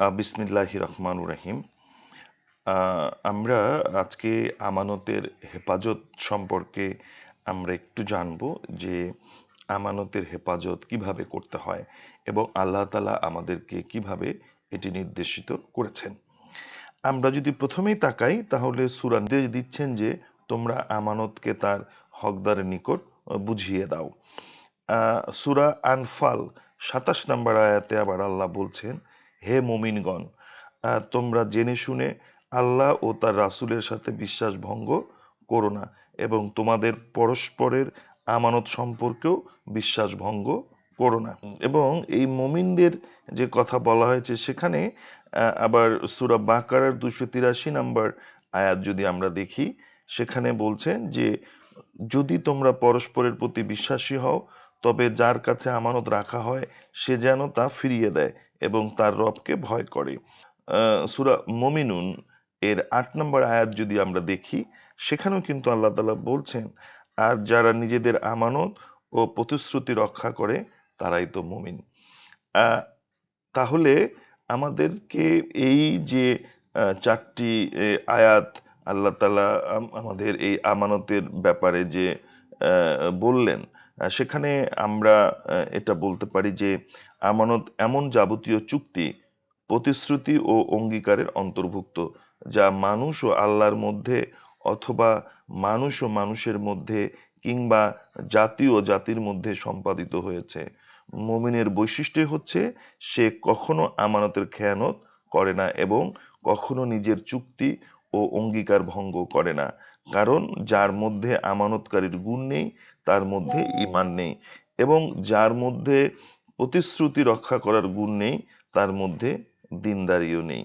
বিসমিল্লাহি রহমান রহিম। আমরা আজকে আমানতের হেফাজত সম্পর্কে আমরা একটু জানব যে আমানতের হেফাজত কীভাবে করতে হয় এবং আল্লাহ তালা আমাদেরকে কীভাবে এটি নির্দেশিত করেছেন। আমরা যদি প্রথমেই তাকাই, তাহলে সুরা নির্দেশ দিচ্ছেন যে তোমরা আমানতকে তার হকদারের নিকট বুঝিয়ে দাও। সুরা আনফাল সাতাশ নম্বর আয়াতে আবার আল্লাহ বলছেন হে মুমিনগণ তোমরা জেনে শুনে আল্লাহ ও তার রাসূলের সাথে বিশ্বাস ভঙ্গ করো না এবং তোমাদের পরস্পরের আমানত সম্পর্কেও বিশ্বাস ভঙ্গ করো না। এবং এই মুমিনদের যে কথা বলা হয়েছে সেখানে আবার সুরা বাকারার দুশো তিরাশি নম্বর আয়াত যদি আমরা দেখি, সেখানে বলছেন যে, যদি তোমরা পরস্পরের প্রতি বিশ্বাসী হও, তবে যার কাছে আমানত রাখা হয়, সে যেন তা ফিরিয়ে দেয়। এবং তার রবকে ভয় করে। সুরা মমিনুন এর আট নম্বর আয়াত যদি আমরা দেখি, সেখানেও কিন্তু আল্লাহ তালা বলছেন, আর যারা নিজেদের আমানত ও প্রতিশ্রুতি রক্ষা করে, তারাই তো মুমিন। তাহলে আমাদেরকে এই যে চারটি আয়াত আল্লাহ তালা আম- আমাদের এই আমানতের ব্যাপারে যে বললেন সেখানে আমরা এটা বলতে পারি যে আমানত এমন যাবতীয় চুক্তি, প্রতিশ্রুতি ও অঙ্গীকারের অন্তর্ভুক্ত, যা মানুষ ও আল্লাহর মধ্যে অথবা মানুষ ও মানুষের মধ্যে কিংবা জাতি ও জাতির মধ্যে সম্পাদিত হয়েছে। মুমিনের বৈশিষ্ট্য হচ্ছে, সে কখনো আমানতের খেয়ানত করে না এবং কখনো নিজের চুক্তি ও অঙ্গীকার ভঙ্গ করে না। কারণ যার মধ্যে আমানতকারীর গুণ নেই, তার মধ্যে ইমান নেই এবং যার মধ্যে প্রতিশ্রুতি রক্ষা করার গুণ নেই তার মধ্যে দিনদারিও নেই।